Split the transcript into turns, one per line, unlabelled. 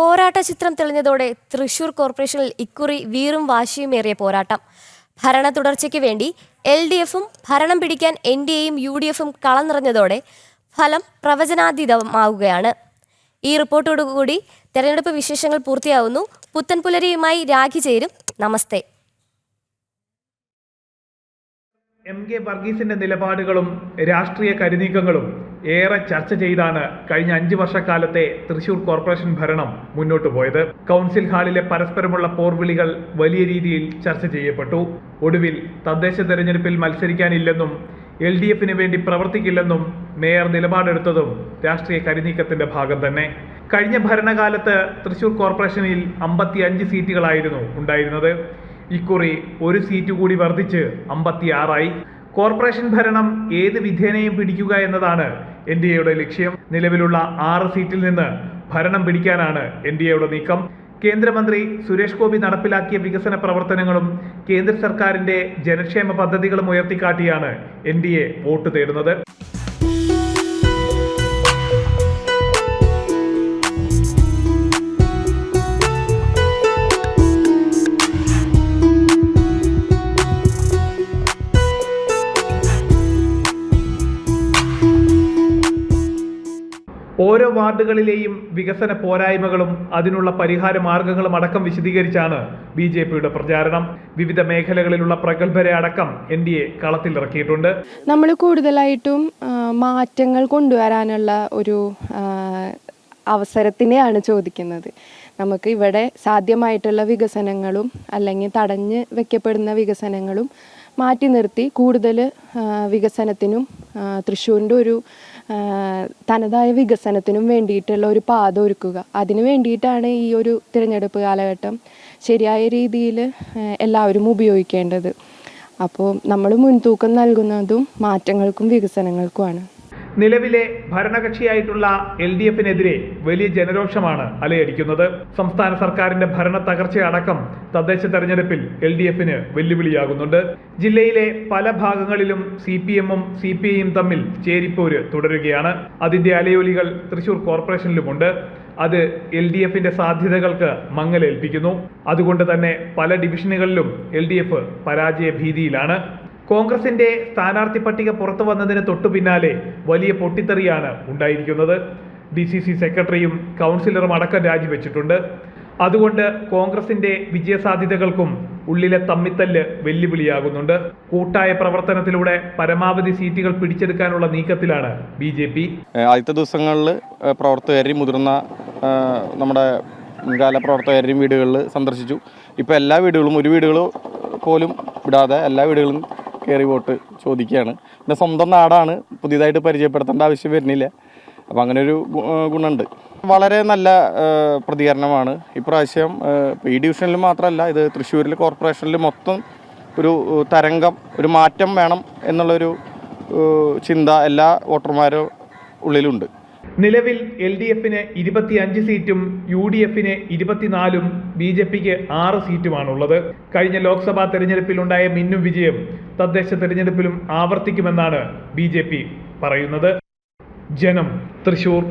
പോരാട്ട ചിത്രം തെളിഞ്ഞതോടെ തൃശൂർ കോർപ്പറേഷനിൽ ഇക്കുറി വീറും വാശിയുമേറിയ പോരാട്ടം. ഭരണ തുടർച്ചയ്ക്ക് വേണ്ടി എൽ ഡി എഫും ഭരണം പിടിക്കാൻ എൻ ഡി എയും യു ഡി എഫും കളം നിറഞ്ഞതോടെ ഫലം പ്രവചനാതീതമാവുകയാണ്. ഈ റിപ്പോർട്ടോടുകൂടി തെരഞ്ഞെടുപ്പ് വിശേഷങ്ങൾ പൂർത്തിയാവുന്നു. പുത്തൻപുലരിയുമായി രാഖി ചേരും. നമസ്തേ.
എം കെ വർഗീസിന്റെ നിലപാടുകളും രാഷ്ട്രീയ കരുനീക്കങ്ങളും ഏറെ ചർച്ച ചെയ്താണ് കഴിഞ്ഞ അഞ്ചു വർഷക്കാലത്തെ തൃശൂർ കോർപ്പറേഷൻ ഭരണം മുന്നോട്ടു പോയത്. കൗൺസിൽ ഹാളിലെ പരസ്പരമുള്ള പോർവിളികൾ വലിയ രീതിയിൽ ചർച്ച ചെയ്യപ്പെട്ടു. ഒടുവിൽ തദ്ദേശ തെരഞ്ഞെടുപ്പിൽ മത്സരിക്കാനില്ലെന്നും എൽ ഡി എഫിന് വേണ്ടി പ്രവർത്തിക്കില്ലെന്നും മേയർ നിലപാടെടുത്തതും രാഷ്ട്രീയ കരുനീക്കത്തിന്റെ ഭാഗം തന്നെ. കഴിഞ്ഞ ഭരണകാലത്ത് തൃശൂർ കോർപ്പറേഷനിൽ അമ്പത്തി സീറ്റുകളായിരുന്നു ഉണ്ടായിരുന്നത്. ഇക്കുറി ഒരു സീറ്റ് കൂടി വർദ്ധിച്ച് അമ്പത്തിയാറായി. കോർപ്പറേഷൻ ഭരണം ഏത് വിധേനയും പിടിക്കുക എന്നതാണ് എൻ ഡി എയുടെ ലക്ഷ്യം നിലവിലുള്ള ആറ് സീറ്റിൽ നിന്ന് ഭരണം പിടിക്കാനാണ് എൻ ഡി എയുടെ നീക്കം. കേന്ദ്രമന്ത്രി സുരേഷ് ഗോപി നടപ്പിലാക്കിയ വികസന പ്രവർത്തനങ്ങളും കേന്ദ്ര സർക്കാരിന്റെ ജനക്ഷേമ പദ്ധതികളും ഉയർത്തിക്കാട്ടിയാണ് എൻ ഡി എ വോട്ട് തേടുന്നത്. ഓരോ വാർഡുകളിലെയും വികസന പോരായ്മകളും അതിനുള്ള പരിഹാര മാർഗങ്ങളും അടക്കം വിശദീകരിച്ചാണ് ബി ജെ പിയുടെ പ്രചാരണം. വിവിധ മേഖലകളിലുള്ള പ്രഗത്ഭരെ അടക്കം എൻ ഡി എ കളത്തിലിറക്കിയിട്ടുണ്ട്
നമ്മൾ കൂടുതലായിട്ടും മാറ്റങ്ങൾ കൊണ്ടുവരാനുള്ള ഒരു അവസരത്തിനെയാണ് ചോദിക്കുന്നത്. നമുക്ക് ഇവിടെ സാധ്യമായിട്ടുള്ള വികസനങ്ങളും അല്ലെങ്കിൽ തടഞ്ഞ് വെക്കപ്പെടുന്ന വികസനങ്ങളും മാറ്റി നിർത്തി കൂടുതൽ വികസനത്തിനും തൃശ്ശൂരിന്റെ ഒരു തനതായ വികസനത്തിനും വേണ്ടിയിട്ടുള്ള ഒരു പാത ഒരുക്കുക. അതിനു വേണ്ടിയിട്ടാണ് ഈ ഒരു തിരഞ്ഞെടുപ്പ് കാലഘട്ടം ശരിയായ രീതിയിൽ എല്ലാവരും ഉപയോഗിക്കേണ്ടത്. അപ്പോൾ നമ്മൾ മുൻതൂക്കം നൽകുന്നതും മാറ്റങ്ങൾക്കും വികസനങ്ങൾക്കുമാണ്.
നിലവിലെ ഭരണകക്ഷിയായിട്ടുള്ള എൽ ഡി എഫിനെതിരെ വലിയ ജനരോഷമാണ് അലയടിക്കുന്നത്. സംസ്ഥാന സർക്കാരിന്റെ ഭരണ തകർച്ചയടക്കം തദ്ദേശ തെരഞ്ഞെടുപ്പിൽ എൽ ഡി എഫിന് വെല്ലുവിളിയാകുന്നുണ്ട്. ജില്ലയിലെ പല ഭാഗങ്ങളിലും സി പി എമ്മും സി പി ഐയും തമ്മിൽ ചേരിപ്പോര് തുടരുകയാണ്. അതിന്റെ അലയൊലികൾ തൃശൂർ കോർപ്പറേഷനിലുമുണ്ട്. അത് എൽ ഡി എഫിന്റെ സാധ്യതകൾക്ക് മങ്ങലേൽപ്പിക്കുന്നു. അതുകൊണ്ട് തന്നെ പല ഡിവിഷനുകളിലും എൽ ഡി എഫ് പരാജയ ഭീതിയിലാണ്. കോൺഗ്രസിന്റെ സ്ഥാനാർത്ഥി പട്ടിക പുറത്തു വന്നതിന് തൊട്ടു പിന്നാലെ വലിയ പൊട്ടിത്തെറിയാണ് ഉണ്ടായിരിക്കുന്നത്. ഡി സി സി സെക്രട്ടറിയും കൗൺസിലറും അടക്കം രാജിവെച്ചിട്ടുണ്ട്. അതുകൊണ്ട് കോൺഗ്രസിന്റെ വിജയസാധ്യതകൾക്കും ഉള്ളിലെ തമ്മിത്തല്ല് വെല്ലുവിളിയാകുന്നുണ്ട്. കൂട്ടായ പ്രവർത്തനത്തിലൂടെ പരമാവധി സീറ്റുകൾ പിടിച്ചെടുക്കാനുള്ള നീക്കത്തിലാണ് ബി ജെ പി.
ആദ്യത്തെ ദിവസങ്ങളിൽ പ്രവർത്തകരെയും മുതിർന്ന നമ്മുടെ മുൻകാല പ്രവർത്തകരെയും വീടുകളിൽ സന്ദർശിച്ചു. ഇപ്പോൾ എല്ലാ വീടുകളും ഒരു വീടുകൾ പോലും വിടാതെ എല്ലാ വീടുകളും കയറി വോട്ട് ചോദിക്കുകയാണ്. പിന്നെ സ്വന്തം നാടാണ് പുതിയതായിട്ട് പരിചയപ്പെടുത്തേണ്ട ആവശ്യം വരുന്നില്ല. അപ്പോൾ അങ്ങനെ ഒരു ഗുണമുണ്ട്. വളരെ നല്ല പ്രതികരണമാണ്. ഇപ്രാവശ്യം ഈ ഡിവിഷനിൽ മാത്രമല്ല ഇത് തൃശ്ശൂരിൽ കോർപ്പറേഷനിൽ മൊത്തം ഒരു തരംഗം ഒരു മാറ്റം വേണം എന്നുള്ളൊരു ചിന്ത എല്ലാ വോട്ടർമാരും ഉള്ളിലുണ്ട്.
നിലവിൽ എൽ ഡി എഫിന് ഇരുപത്തിയഞ്ച് സീറ്റും യു ഡി എഫിന് ഇരുപത്തിനാലും ബി ജെ പിക്ക് ആറ് സീറ്റുമാണുള്ളത്. കഴിഞ്ഞ ലോക്സഭാ തെരഞ്ഞെടുപ്പിലുണ്ടായ മിന്നും വിജയം തദ്ദേശ തെരഞ്ഞെടുപ്പിലും ആവർത്തിക്കുമെന്നാണ് ബി പറയുന്നത്. ജനം തൃശൂർ.